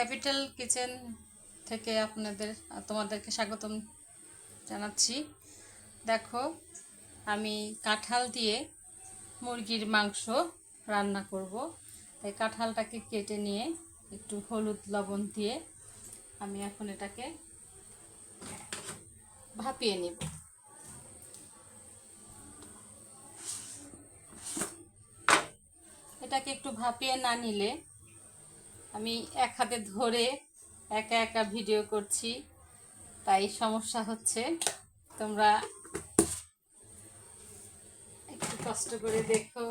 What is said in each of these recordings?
Capital kitchen থেকে আপনাদের, তোমাদেরকে স্বাগতম জানাচ্ছি। দেখো, আমি কাঁঠাল দিয়ে মুরগির মাংস রান্না করব। তাই কাঁঠালটাকে কেটে নিয়ে একটু হলুদ লবণ দিয়ে আমি এখন এটাকে ভাপিয়ে নেব। এটাকে একটু ভাপিয়ে না নিলে আমি এক হাতে ধরে একা একা ভিডিও করছি। তাই সমস্যা হচ্ছে। তোমরা একটু কষ্ট করে দেখো।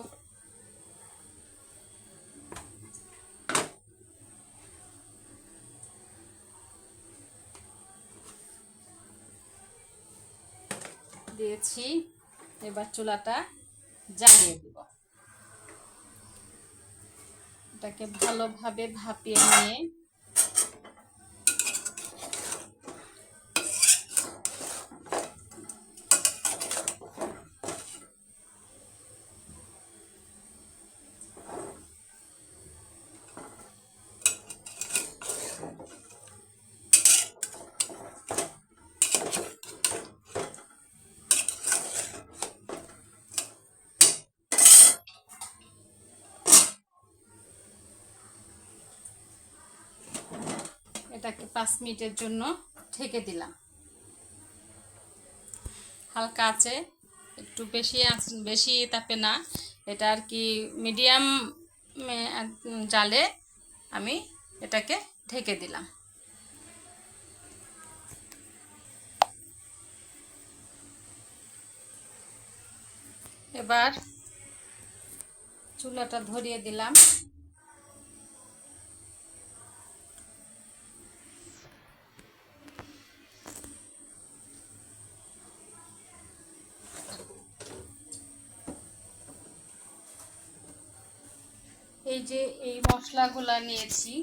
দিয়েছি। এবার চুলাটা জ্বালিয়ে দিব। এটাকে ভালোভাবে ভাপিয়ে নিয়ে এটাকে পাঁচ মিনিটের জন্য ঢেকে দিলাম। হালকা আছে, একটু বেশি বেশি তাপে না। এটা আর কি মিডিয়াম জালে আমি এটাকে ঢেকে দিলাম। এবার চুলাটা ধরিয়ে দিলাম। যে এই মশলাগুলা নিয়েছি।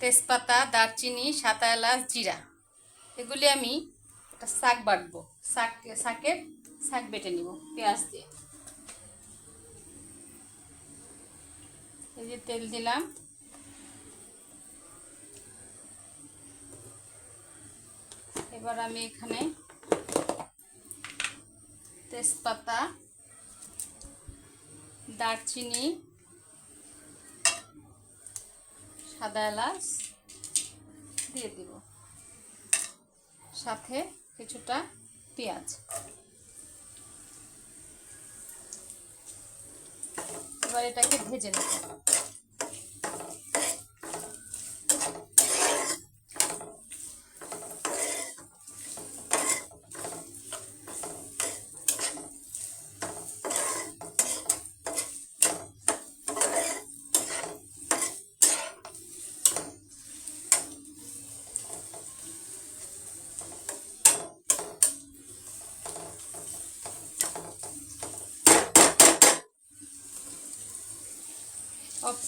তেজপাতা, দারচিনি সাতা এলাচ, জিরা। এগুলি আমি একটা শাক বাটবো। শাক, শাকের শাক বেটে নিব পেঁয়াজ দিয়ে। এই যে তেল দিলাম। এবার আমি এখানে তেজপাতা দারচিনি সাদা এলাচ দিয়ে দিব। সাথে কিছুটা পেঁয়াজ। এবার এটাকে ভেজে নেব।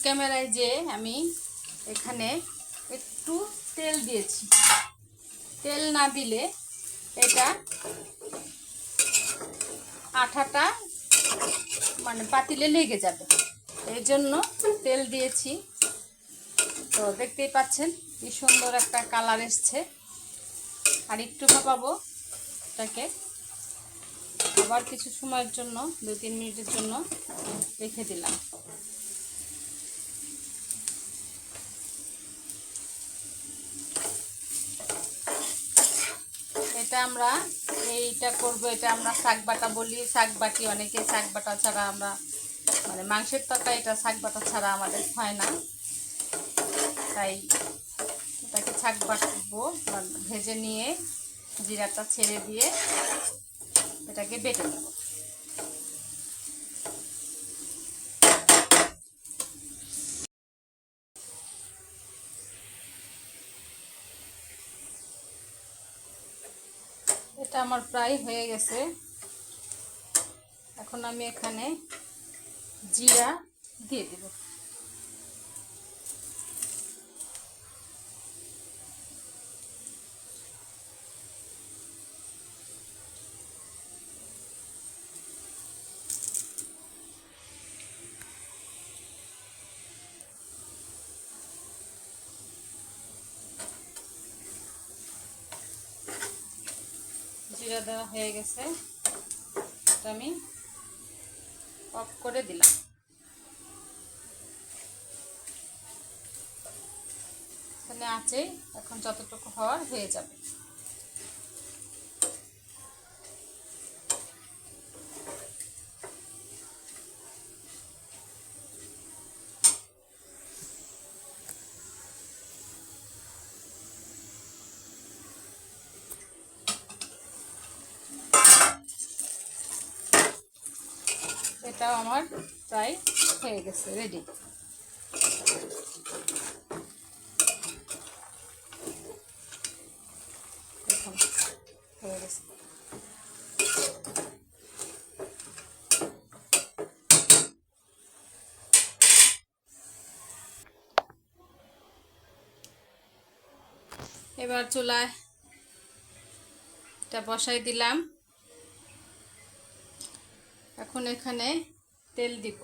ক্যামেরায় যে আমি এখানে একটু তেল দিয়েছি। তেল না দিলে এটা আঠাটা মানে পাতিলে লেগে যাবে। এই জন্য তেল দিয়েছি। তো দেখতেই পাচ্ছেন কি সুন্দর একটা কালার এসছে। আর একটু ভাপাবো এটাকে। আবার কিছু সময়ের জন্য দু তিন মিনিটের জন্য রেখে দিলাম। এটা আমরা এইটা করব, এটা আমরা শাক বাটা বলি। শাক বাটি অনেকে শাক বাটা ছাড়া আমরা মানে মাংসের তরকারি, এটা শাক বাটা ছাড়া আমাদের হয় না। তাই এটাকে শাক বাটবো, ভেজে নিয়ে, জিরাটা ছেড়ে দিয়ে এটাকে বেটে নেব। এটা আমার প্রায় হয়ে গেছে। এখন আমি এখানে জিরা দিয়ে দেব। জিরা দেওয়া হয়ে গেছে, এটা আমি অফ করে দিলাম। তাহলে আছে এখন যতটুকু হওয়ার হয়ে যাবে। এটাও আমার প্রায় হয়ে গেছে রেডি হয়ে গেছে। এবার চুলায় এটা বসাই দিলাম। এখন এখানে তেল দিব।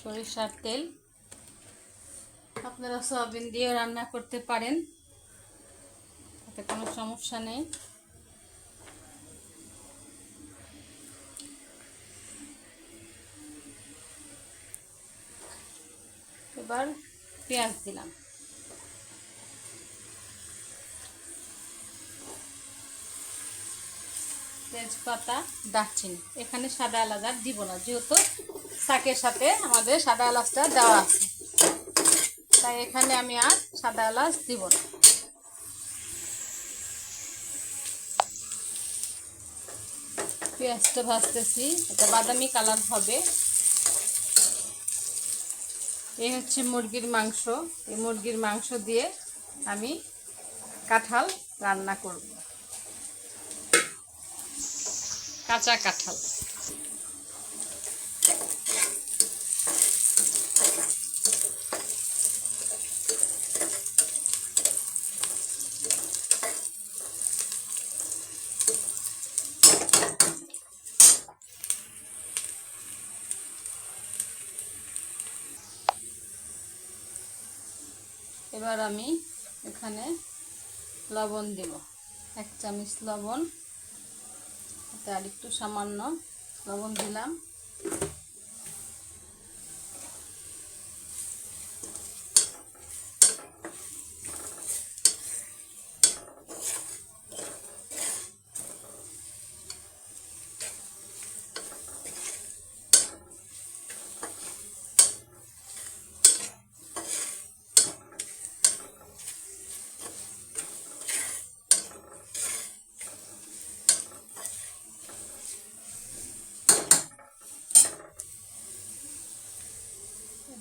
সরিষার তেল। আপনারা সয়াবিন দিয়েও রান্না করতে পারেন, তাতে কোনো সমস্যা নেই এবার পেঁয়াজ দিলাম তেজপাতা, দারচিনি, এখানে সাদা এলাচ আর দিব না, যেহেতু শাকের সাথে আমাদের সাদা এলাচটা দেওয়া আছে। তাই এখানে আমি আর সাদা এলাচ দিব না। পেঁয়াজটা ভাজতেছি এটা বাদামি কালার হবে। এই হচ্ছে মুরগির মাংস। এই মুরগির মাংস দিয়ে আমি কাঁঠাল রান্না করব। কাঁচা কাঁঠাল। এবার আমি এখানে লবণ দেব। এক চামচ লবণ। আর একটু সামান্য লবণ দিলাম।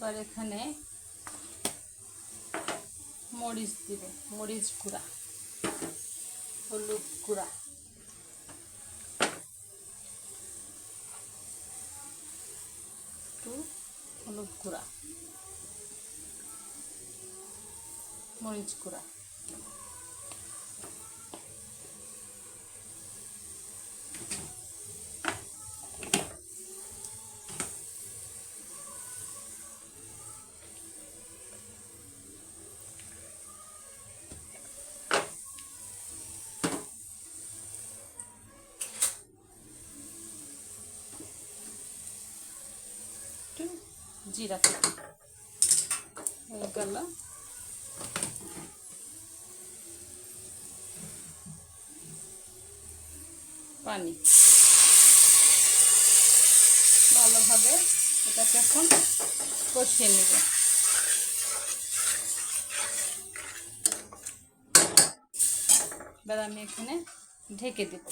এবার এখানে মরিচ দিবে মরিচ গুঁড়া হলুদ গুঁড়া। একটু হলুদ গুঁড়া মরিচ গুঁড়া। জিরা কুচি হয়ে গেল পানি। ভালোভাবে এটাকে এখন কষিয়ে নেব। এবার আমি এখানে ঢেকে দেব।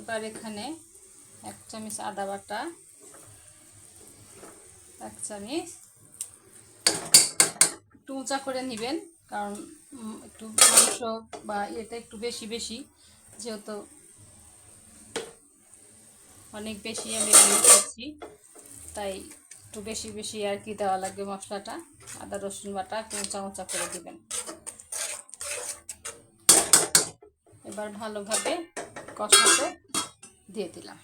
এবার এখানে এক চামচ আদা বাটা, এক চামচ। একটু উঁচা করে নেবেন, কারণ একটু মাংস বা এটা একটু বেশি বেশি, যেহেতু অনেক বেশি আমি করছি, তাই একটু বেশি বেশি আর কি দেওয়া লাগবে মশলাটা। আদা, রসুন বাটা একটু উঁচা উঁচা করে দিবেন। এবার ভালোভাবে কষাতে দিয়ে দিলাম।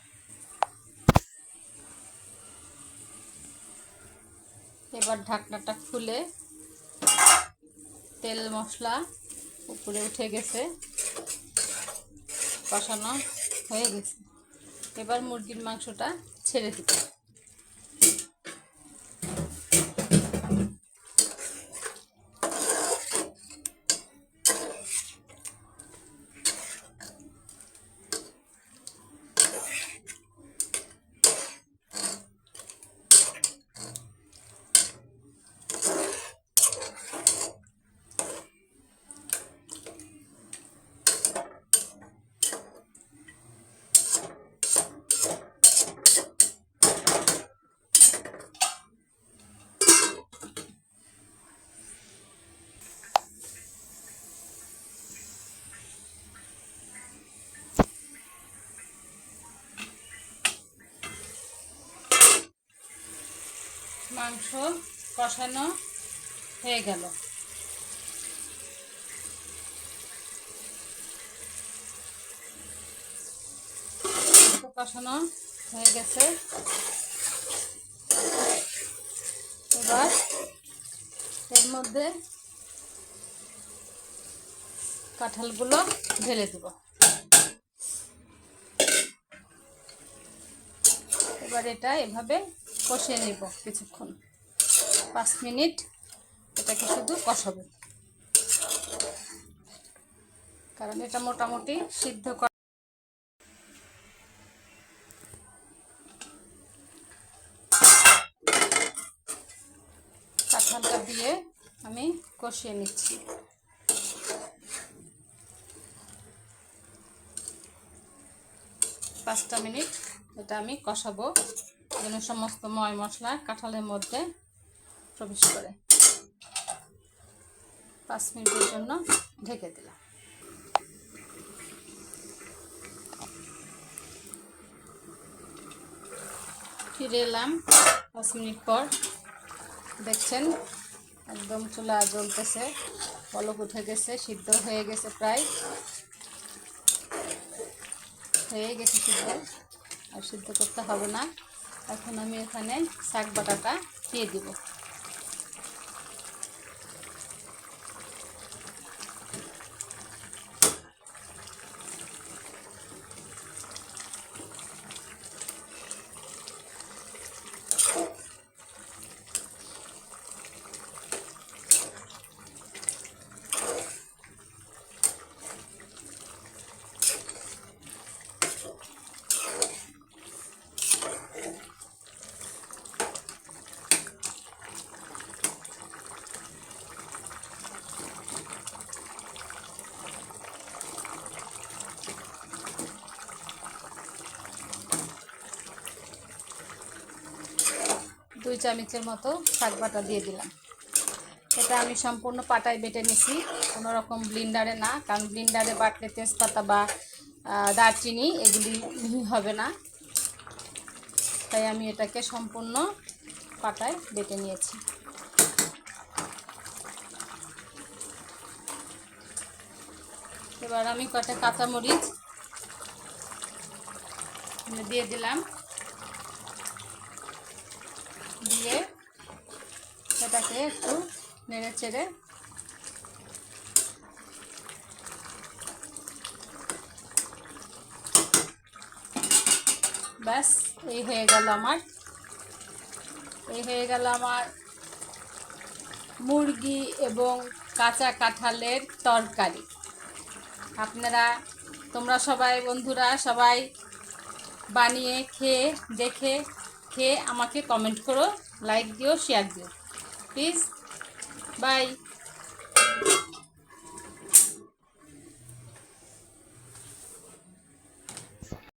এবার ঢাকনাটা খুলে তেল মশলা উপরে উঠে গেছে, কষানো হয়ে গেছে। এবার মুরগির মাংসটা ছেড়ে দিব মাংস কষানো হয়ে গেল। কষানো হয়ে গেছে। এবার এর মধ্যে কাঁঠালগুলো ঢেলে দেব। এবার এটা এভাবে কষিয়ে নেব কিছুক্ষণ। পাঁচ মিনিট এটাকে শুধু কষাবো। কারণ এটা মোটামুটি সিদ্ধ করা কাঁঠালটা দিয়ে আমি কষিয়ে নিচ্ছি। পাঁচটা মিনিট এটা আমি কষাবো। যেন সমস্ত ময় মশলা কাঁঠালের মধ্যে প্রবেশ করে। পাঁচ মিনিটের জন্য ঢেকে দিলাম। ফিরে এলাম পাঁচ মিনিট পর। দেখছেন, একদম চুলা জ্বলতেছে, পলক উঠে গেছে, সিদ্ধ হয়ে গেছে প্রায়। হয়ে গেছে সিদ্ধ, আর সিদ্ধ করতে হবে না। এখন আমি এখানে শাক বাটাটা দিয়ে দিব। দুই চামচের মতো শাক বাটা দিয়ে দিলাম। এটা আমি সম্পূর্ণ পাটায় বেটে নিছি, কোনো রকম ব্লিন্ডারে না, কারণ ব্লিন্ডারে বাটলে তেজপাতা বা দারচিনি এগুলি হবে না। তাই আমি এটাকে সম্পূর্ণ পাটায় বেটে নিয়েছি। এবার আমি কটা কাঁচামরিচ দিয়ে দিলাম দিয়ে এটাকে একটু নেড়ে চেড়ে ব্যাস, এই হয়ে গেল আমার। এই হয়ে গেল আমার মুরগি এবং কাঁচা কাঁঠালের তরকারি। আপনারা, তোমরা সবাই, বন্ধুরা সবাই বানিয়ে খেয়ে, দেখে, খেয়ে আমাকে কমেন্ট করো লাইক দিও শেয়ার দিও। Please by